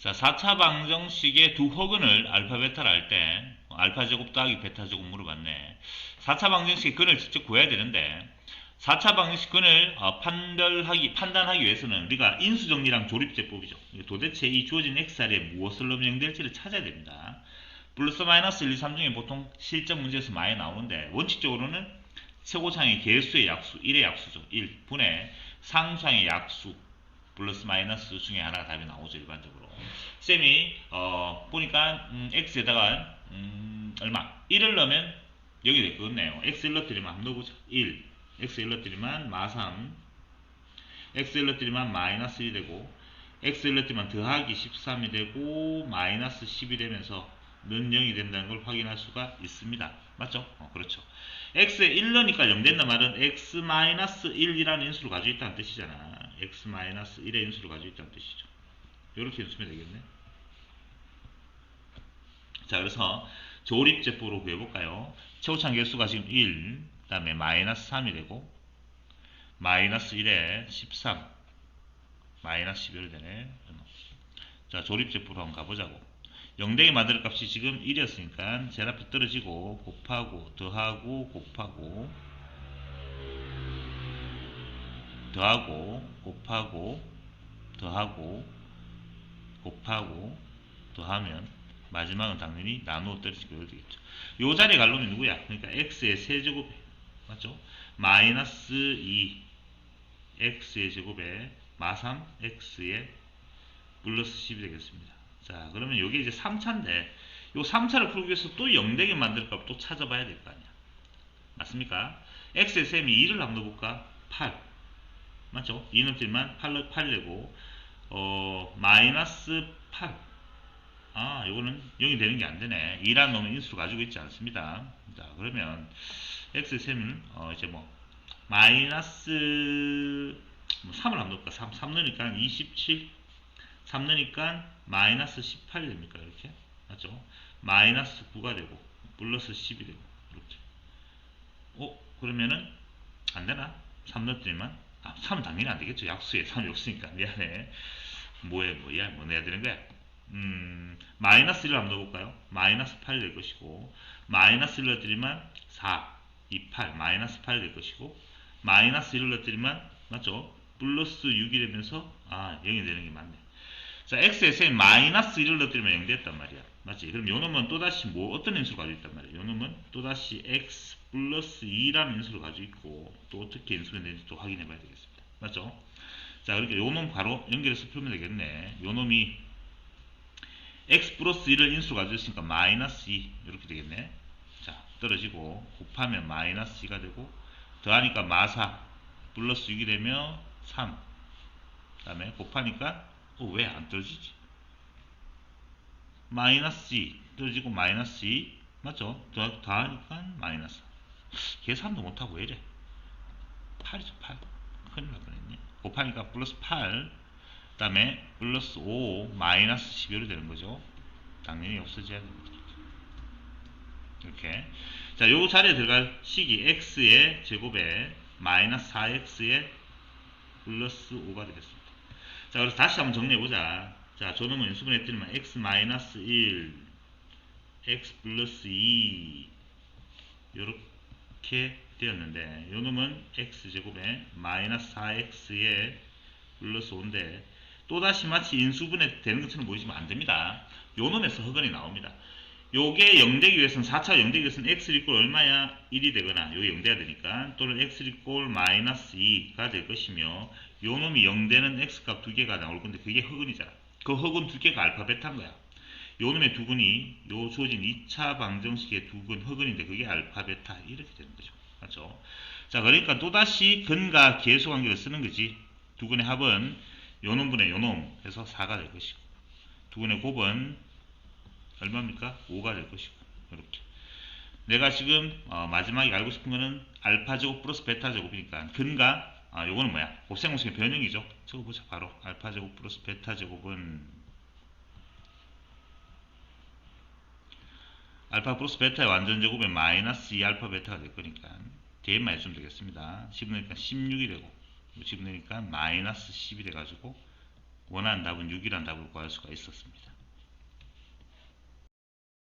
자, 4차 방정식의 두 허근을 알파 베타를 할 때 알파 제곱 더하기 베타 제곱 물어봤네. 4차 방정식의 근을 직접 구해야 되는데 4차 방정식 근을 어, 판별하기 판단하기 위해서는 우리가 인수 정리랑 조립 제법이죠. 도대체 이 주어진 xr에 무엇을 넣으면 영될지를 찾아야 됩니다. 플러스 마이너스 1, 2, 3 중에 보통 실전 문제에서 많이 나오는데 원칙적으로는 최고창의 개수의 약수 1의 약수죠. 1 분의 상수항의 약수 플러스 마이너스 중에 하나가 답이 나오죠 일반적으로. 쌤이 어, 보니까 음, x에다가 음, 얼마? 1을 넣으면 여기 될 거겠네요. x 1 넣어드리면 한번 넣어보자. 1 x 1 넣어드리면 마3 x 1 넣어드리면 마이너스 1이 되고 x 1 넣어드리면 더하기 13이 되고 마이너스 10이 되면서 는 0이 된다는 걸 확인할 수가 있습니다. 맞죠? 어, 그렇죠. x에 1 넣으니까 0 된다 말은 x-1이라는 인수를 가지고 있다는 뜻이잖아 x-1의 인수를 가지고 있다는 뜻이죠. 이렇게 인수면 되겠네. 자, 그래서 조립제법으로 구해볼까요? 최고창 개수가 지금 1, 그 다음에 마이너스 3이 되고, 마이너스 1에 13, 마이너스 11 되네. 자, 조립제법으로 한번 가보자고. 0대기 만들 값이 지금 1이었으니까 제 앞에 떨어지고, 곱하고, 더하고, 곱하고, 더하고 곱하고 더하고 곱하고 더하면 마지막은 당연히 나누어 떨어지게 되겠죠. 요 자리에 갈 놈이 누구야? 그러니까 x의 세제곱 맞죠? 마이너스 2 x의 제곱에 마3 x의 플러스 10이 되겠습니다. 자 그러면 여기 이제 3차인데 요 3차를 풀기 위해서 또 0대게 만들 값 또 찾아봐야 될 거 아니야. 맞습니까? x의 셈이 2를 한번 넣어볼까? 8 맞죠? 2는 뜰만 8, 8 되고 어, 마이너스 8 아, 요거는 0이 되는 게 안 되네. 2라는 놈은 인수를 가지고 있지 않습니다. 자, 그러면 x 셈은 어, 이제 뭐 마이너스 뭐 3을 한번 넣을까? 3, 3 넣으니까 27 3 넣으니까 마이너스 18이 됩니까? 이렇게 맞죠? 마이너스 9가 되고 플러스 10이 되고 이렇게 어? 그러면은 안 되나? 3 넣었더니만 아, 3은 당연히 안 되겠죠. 약수에 3이 없으니까. 미안해. 뭐에, 뭐야, 뭐 내야 되는 거야? 음, 마이너스 1을 한번 넣어볼까요? 마이너스 8이 될 것이고, 마이너스 1을 넣어드리면 4, 2, 8, 마이너스 8이 될 것이고, 마이너스 1을 넣어드리면, 맞죠? 플러스 6이 되면서, 아, 0이 되는 게 맞네. 자, x에서 마이너스 1을 넣어드리면 0 됐단 말이야. 맞지? 그럼 요 놈은 또다시 뭐, 어떤 인수를 가지고 있단 말이야. 요 놈은 또다시 x 플러스 2라는 인수를 가지고 있고, 또 어떻게 인수가 되는지 또 확인해 봐야 되겠습니다. 맞죠? 자, 그러니까 요놈 바로 연결해서 풀면 되겠네. 요 놈이 x 플러스 1을 인수로 가지고 있으니까 마이너스 2 이렇게 되겠네. 자, 떨어지고 곱하면 마이너스 2가 되고 더하니까 마사 플러스 6이 되면 3. 그 다음에 곱하니까 어, 왜 안 떨어지지? 마이너스 2 떨어지고 마이너스 2 맞죠? 더, 더하니까 마이너스 계산도 못하고 왜 이래? 8이죠 8 큰일 날 뻔했네. 곱하니까 플러스 8그 다음에 플러스 5 마이너스 11이 되는 거죠. 당연히 없어져야 됩니다 이렇게. 자 요 자리에 들어갈 식이 x의 제곱에 마이너스 4x의 플러스 5가 되겠습니다. 자 그래서 다시 한번 정리해보자. 자 저놈은 인수분해 했더니만 x 마이너스 1 x 플러스 2 요렇게 되었는데 요 놈은 x제곱에 마이너스 4x의 플러스 5인데 또다시 마치 인수분해 되는 것처럼 보이지만 안됩니다. 요 놈에서 허근이 나옵니다. 요게 0되기 위해서는 4차 0되기 위해서는 x 이꼴 얼마야? 1이 되거나 요게 0돼야 되니까 또는 x 이꼴 마이너스 2가 될 것이며 요 놈이 0되는 x값 두 개가 나올 건데 그게 허근이잖아. 그 허근 두 개가 알파 베타인 거야 요 놈의 두 근이 요 주어진 2차 방정식의 두근 허근인데 그게 알파 베타 이렇게 되는 거죠 맞죠 자 그러니까 또다시 근과 계수 관계를 쓰는 거지 두 근의 합은 요 놈분의 요놈 해서 4가 될 것이고 두 근의 곱은 얼마입니까? 5가 될 것이고 이렇게 내가 지금 어, 마지막에 알고 싶은 거는 알파 제곱 플러스 베타 제곱이니까 근과 아, 요거는 뭐야? 곱셈공식의 변형이죠. 적어보자 바로 알파 제곱 플러스 베타 제곱은 알파 플러스 베타의 완전 제곱에 마이너스 2 알파 베타가 될 거니까 뒤에만 해주면 되겠습니다. 10 넣으니까 16이 되고 10 넣으니까 마이너스 10이 돼가지고 원하는 답은 6이라는 답을 구할 수가 있었습니다.